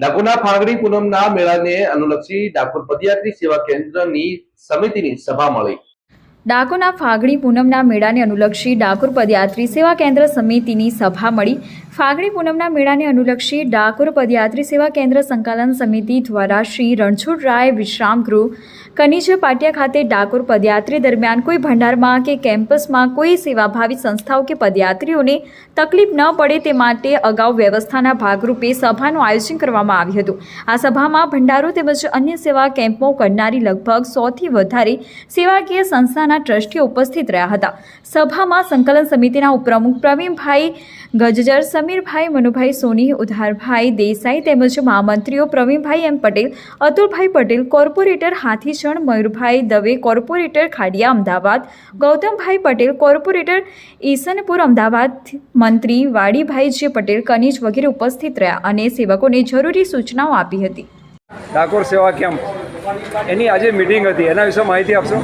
ડાકોરના ફાગણી પૂનમના મેળાને અનુલક્ષી ડાકોર પદયાત્રી સેવા કેન્દ્રની સમિતિની સભા મળી. ડાકોરના ફાગણી પૂનમના મેળાને અનુલક્ષી ડાકોર પદયાત્રી સેવા કેન્દ્ર સમિતિની સભા મળી. ફાગણી પૂનમના મેળાને અનુલક્ષી ડાકોર પદયાત્રી સેવા કેન્દ્ર સંકલન સમિતિ દ્વારા શ્રી રણછોડરાય વિશ્રામ ગૃહ કનિજ પાટિયા ખાતે ડાકોર પદયાત્રી દરમિયાન કોઈ ભંડારમાં કે કેમ્પસમાં કોઈ સેવાભાવી સંસ્થાઓ કે પદયાત્રીઓને તકલીફ ન પડે તે માટે અગાઉ વ્યવસ્થાના ભાગરૂપે સભાનું આયોજન કરવામાં આવ્યું હતું. આ સભામાં ભંડારો તેમજ અન્ય સેવા કેમ્પો કરનારી લગભગ સોથી વધારે સેવાકીય સંસ્થાના ટ્રસ્ટીઓ ઉપસ્થિત રહ્યા હતા. સભામાં સંકલન સમિતિના ઉપપ્રમુખ પ્રવીણભાઈ ગજજર, સમીરભાઈ મનુભાઈ સોની, ઉધારભાઈ દેસાઈ તેમજ મહામંત્રીઓ Pravinbhai M Patel, Atulbhai Patel, corporator Hathijan Mayurbhai Dave corporator Khadia Ahmedabad Gautambhai Patel corporator Isanpur Ahmedabad મંત્રી વાડીભાઈ જે પટેલ કનીજ વગેરે ઉપસ્થિત રહ્યા અને સેવકોને જરૂરી સૂચનાઓ આપી હતી. ડાકોર સેવા કેમ્પ. એની આજે મિટિંગ હતી. એના વિશે માહિતી આપશો?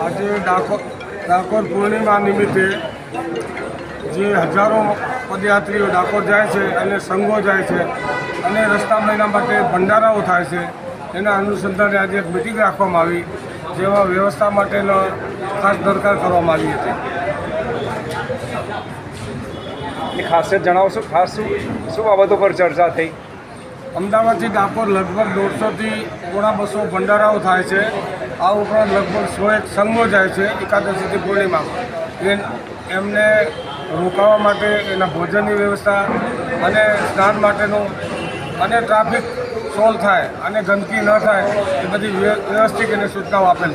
આજે ડાકોર ડાકોર પૂર્ણિમા નિમિત્તે જે હજારો પદયાત્રીઓ ડાકોર જાય છે અને સંઘો જાય છે અને રસ્તા મહિના માટે ભંડારાઓ થાય છે એના અનુસંધાને આજે એક મિટિંગ રાખવામાં આવી જેમાં વ્યવસ્થા માટેનો ખાસ દરકાર કરવામાં આવી હતી. ખાસિયત જણાવશો? ખાસ શું શું બાબતો પર ચર્ચા થઈ? અમદાવાદથી ડાકોર લગભગ દોઢસોથી પોણા બસો ભંડારાઓ થાય છે. આ ઉપરાંત લગભગ સો એક સંઘો જાય છે એકાદશીથી પૂર્ણિમામાં. એમને રોકાવા માટે એના ભોજનની વ્યવસ્થા અને સ્નાન માટેનું અને ટ્રાફિક સોલ્વ થાય અને ગંદકી ન થાય એ બધી વ્યવસ્થિત અને સૂચનાઓ આપેલ છે.